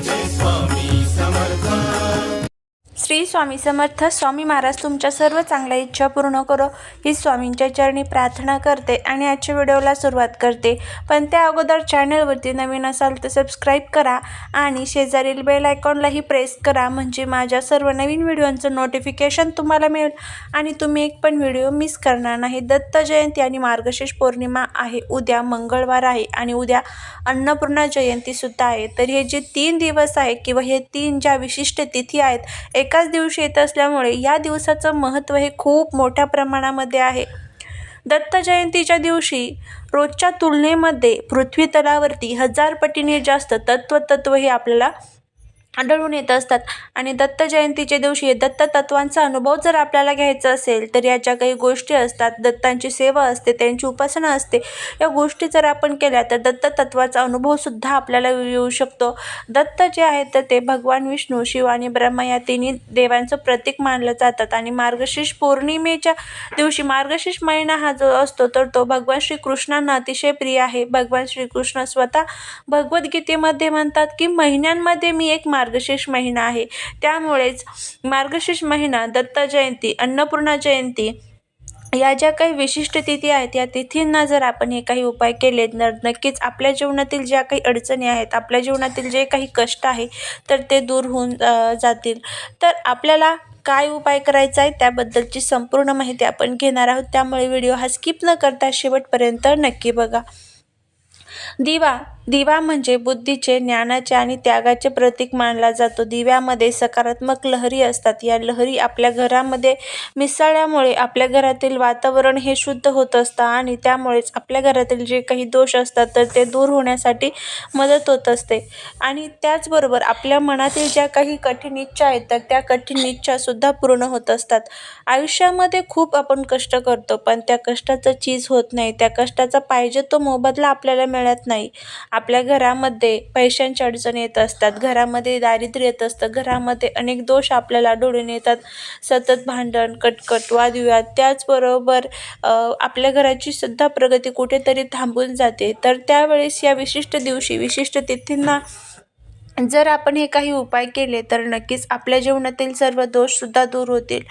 this one. Shri Swami Samarth Swami Maharaj तुमच्या सर्व चांगल्या इच्छा पूर्ण करो. ही स्वामींच्या चरणी प्रार्थना करते आणि आजच्या व्हिडिओला सुरुवात करते. पण त्या अगोदर चॅनलवरती नवीन असाल तर सबस्क्राईब करा आणि शेजारील बेल आयकॉनलाही प्रेस करा म्हणजे माझ्या सर्व नवीन व्हिडिओंचं नोटिफिकेशन तुम्हाला मिळेल. आणि तुम्ही एक पण व्हिडिओ मिस करणार नाही. दत्त जयंती आणि मार्गशीर्ष पौर्णिमा आहे. उद्या मंगळवार आहे आणि उद्या अन्नपूर्णा जयंतीसुद्धा आहे. तर हे जे तीन दिवस आहे किंवा हे तीन ज्या विशिष्ट तिथी आहेत एका एकाच दिवशी येत असल्यामुळे या दिवसाचं महत्त्व हे खूप मोठ्या प्रमाणामध्ये आहे. दत्त जयंतीच्या दिवशी रोजच्या तुलनेमध्ये पृथ्वी तलावरती हजार पटीने जास्त तत्वतत्व हे आपल्याला आढळून येत असतात. आणि दत्त जयंतीच्या दिवशी दत्त तत्वांचा अनुभव जर आपल्याला घ्यायचा असेल तर या ज्या काही गोष्टी असतात. दत्तांची सेवा असते त्यांची उपासना असते. या गोष्टी जर आपण केल्या तर दत्त तत्वाचा अनुभवसुद्धा आपल्याला येऊ शकतो. दत्त जे आहेत तर ते भगवान विष्णू शिव आणि ब्रह्मा या तिन्ही देवांचं प्रतीक मानलं जातात. आणि मार्गशीर्ष पौर्णिमेच्या दिवशी मार्गशीर्ष महिना हा जो असतो तर तो भगवान श्रीकृष्णांना अतिशय प्रिय आहे. भगवान श्रीकृष्ण स्वतः भगवद्गीतेमध्ये म्हणतात की महिन्यांमध्ये मी एक मार्ग मार्गशीर्ष महिना आहे. त्यामुळेच मार्गशीर्ष महिना दत्त जयंती अन्नपूर्णा जयंती या ज्या काही विशिष्ट तिथी आहेत या तिथींना जर आपण हे काही उपाय केले तर नक्कीच आपल्या जीवनातील ज्या काही अडचणी आहेत आपल्या जीवनातील जे काही कष्ट आहे तर ते दूर होऊन जातील. तर आपल्याला काय उपाय करायचा आहे त्याबद्दलची संपूर्ण माहिती आपण घेणार आहोत. त्यामुळे व्हिडिओ हा स्किप न करता शेवटपर्यंत नक्की बघा. दिवा दिवा म्हणजे बुद्धीचे ज्ञानाचे आणि त्यागाचे प्रतीक मानला जातो. दिव्यामध्ये सकारात्मक लहरी असतात. या लहरी आपल्या घरामध्ये मिसळल्यामुळे आपल्या घरातील वातावरण हे शुद्ध होत असतं आणि त्यामुळेच आपल्या घरातील जे काही दोष असतात तर ते दूर होण्यासाठी मदत होत असते. आणि त्याचबरोबर आपल्या मनातील ज्या काही कठीण इच्छा आहेत तर त्या कठीण इच्छासुद्धा पूर्ण होत असतात. आयुष्यामध्ये खूप आपण कष्ट करतो पण त्या कष्टाचं चीज होत नाही. त्या कष्टाचा पाहिजे तो मोबदला आपल्याला मिळत नाही. आपल्या घरामध्ये पैशांची अडचण येत असतात घरामध्ये दारिद्र्य येत असतं घरामध्ये अनेक दोष आपल्याला आढळून येतात. सतत भांडण कटकट वादविवाद त्याचबरोबर आपल्या घराची सुद्धा प्रगती कुठेतरी थांबून जाते. तर त्यावेळेस या विशिष्ट दिवशी विशिष्ट तिथींना जर आपण हे काही उपाय केले तर नक्कीच आपल्या जीवनातील सर्व दोषसुद्धा दूर होतील.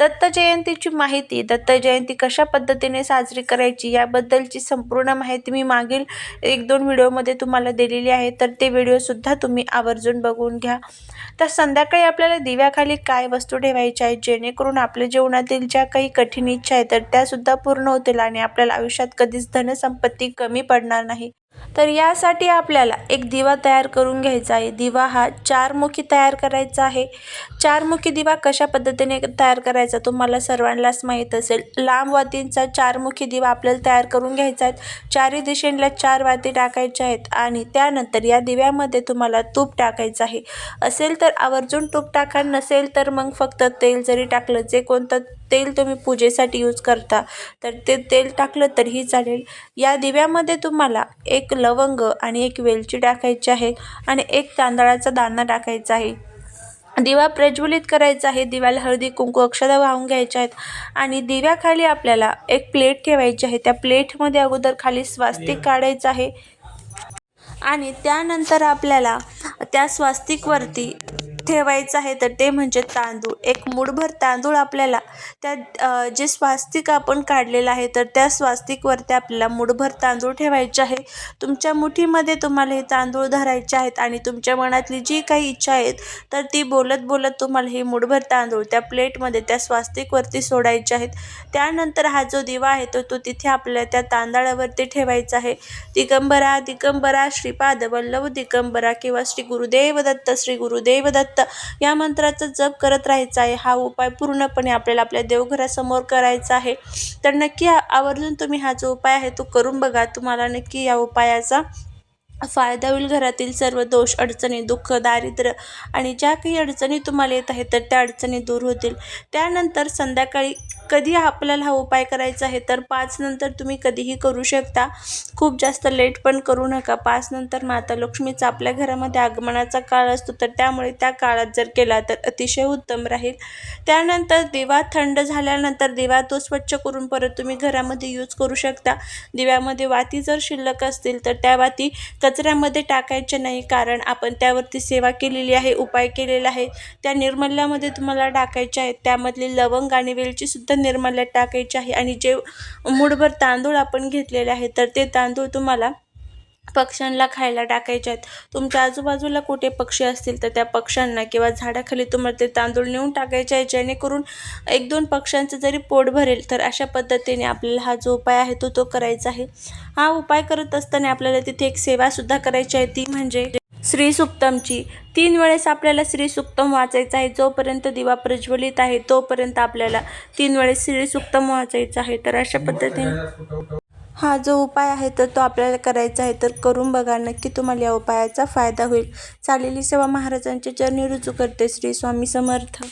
दत्त जयंतीची माहिती दत्त जयंती कशा पद्धतीने साजरी करायची याबद्दलची संपूर्ण माहिती मी मागील एक दोन व्हिडिओमध्ये तुम्हाला दिलेली आहे तर ते व्हिडिओसुद्धा तुम्ही आवर्जून बघून घ्या. तर संध्याकाळी आपल्याला दिव्याखाली काय वस्तू ठेवायच्या आहेत जेणेकरून आपल्या जीवनातील ज्या काही कठीण इच्छा आहेत तर त्यासुद्धा पूर्ण होतील आणि आपल्याला आयुष्यात कधीच धनसंपत्ती कमी पडणार नाही. तर यासाठी आपल्याला एक दिवा तयार करून घ्यायचा आहे. दिवा हा चारमुखी तयार करायचा आहे. चारमुखी दिवा कशा पद्धतीने तयार करायचा तुम्हाला सर्वांनाच माहीत असेल. लांब वातींचा चारमुखी दिवा आपल्याला तयार करून घ्यायचा आहे. चारही दिशेला चार वाती टाकायच्या आहेत आणि त्यानंतर या दिव्यामध्ये तुम्हाला तूप टाकायचं आहे. असेल तर आवर्जून तूप टाका नसेल तर मग फक्त तेल जरी टाकलं जे कोणतं तेल तुम्ही पूजेसाठी यूज करता तर ते तेल टाकलं तरीही चालेल. या दिव्यामध्ये तुम्हाला एक लवंग आणि एक वेलची टाकायची आहे आणि एक तांदळाचा दाणा टाकायचा आहे. दिवा प्रज्वलित करायचा आहे दिव्याला हळदी कुंकू अक्षता वाहून घ्यायच्या आहेत आणि दिव्याखाली आपल्याला एक प्लेट ठेवायची आहे. त्या प्लेटमध्ये अगोदर खाली स्वास्तिक काढायचं आहे आणि त्यानंतर आपल्याला त्या स्वास्तिकवरती ठेवायचं आहे तर ते म्हणजे तांदूळ. एक मुठभर तांदूळ आपल्याला त्या जे स्वास्तिक आपण काढलेलं आहे तर त्या स्वास्तिकवरती आपल्याला मुठभर तांदूळ ठेवायचे आहे. तुमच्या मुठीमध्ये तुम्हाला हे तांदूळ धरायचे आहेत आणि तुमच्या मनातली जी काही इच्छा आहेत तर ती बोलत बोलत तुम्हाला हे मुठभर तांदूळ त्या प्लेटमध्ये त्या स्वास्तिकवरती सोडायचे आहेत. त्यानंतर हा जो दिवा आहे तो तो तिथे आपल्या त्या तांदळावरती ठेवायचा आहे. दिगंबरा दिगंबरा श्रीपाद वल्लभ दिगंबरा किंवा श्री गुरुदेव दत्त श्री गुरुदेव दत्त या मंत्राचा जप करत राहायचा आहे. हा उपाय पूर्णपणे आपल्याला आपल्या देवघरासमोर करायचा आहे. तर नक्की आवर्जून तुम्ही हा जो उपाय आहे तो करून बघा. तुम्हाला नक्की या उपायाचा फायदा होईल घरातील सर्व दोष अडचणी दुःख दारिद्र्य आणि ज्या काही अडचणी तुम्हाला येत आहेत तर त्या अडचणी दूर होतील. त्यानंतर संध्याकाळी कधी आपल्याला हा उपाय करायचा आहे तर पाच नंतर तुम्ही कधीही करू शकता. खूप जास्त लेट पण करू नका. पाच नंतर माता लक्ष्मीचा आपल्या घरामध्ये आगमनाचा काळ असतो तर त्यामुळे त्या काळात जर केला तर अतिशय उत्तम राहील. त्यानंतर दिवा थंड झाल्यानंतर दिवा तो स्वच्छ करून परत तुम्ही घरामध्ये यूज करू शकता. दिव्यामध्ये वाती जर शिल्लक असतील तर त्या वाती कचऱ्यामध्ये टाकायचे नाही कारण आपण त्यावरती सेवा केलेली आहे उपाय केलेला आहे. त्या निर्मल्यामध्ये तुम्हाला टाकायचे आहेत त्यामधली लवंग आणि वेलचीसुद्धा निर्मल्यात टाकायची आहे. आणि जे मूठभर तांदूळ आपण घेतलेले आहे तर ते तांदूळ तुम्हाला पक्ष्यांना खायला टाकायच्यात. आहेत तुमच्या आजूबाजूला कुठे पक्षी असतील तर त्या पक्ष्यांना किंवा झाडाखाली तुम्हाला ते तांदूळ नेऊन टाकायचे आहे जेणेकरून एक दोन पक्ष्यांचं जरी पोट भरेल तर अशा पद्धतीने आपल्याला हा जो उपाय आहे तो तो करायचा आहे. हा उपाय करत असताना आपल्याला तिथे एक सेवासुद्धा करायची आहे ती म्हणजे श्रीसुक्तमची तीन वेळेस आपल्याला श्रीसुक्तम वाचायचं आहे जोपर्यंत दिवा प्रज्वलित आहे तोपर्यंत आपल्याला तीन वेळेस श्रीसुक्तम वाचायचं आहे. तर अशा पद्धतीने हा जो उपाय आहे तर तो आपल्याला करायचा आहे तर करून बघा. नक्की तुम्हाला या उपायाचा फायदा होईल. चालेली सेवा महाराजांचे चरणी रुजू करते. श्री स्वामी समर्थ.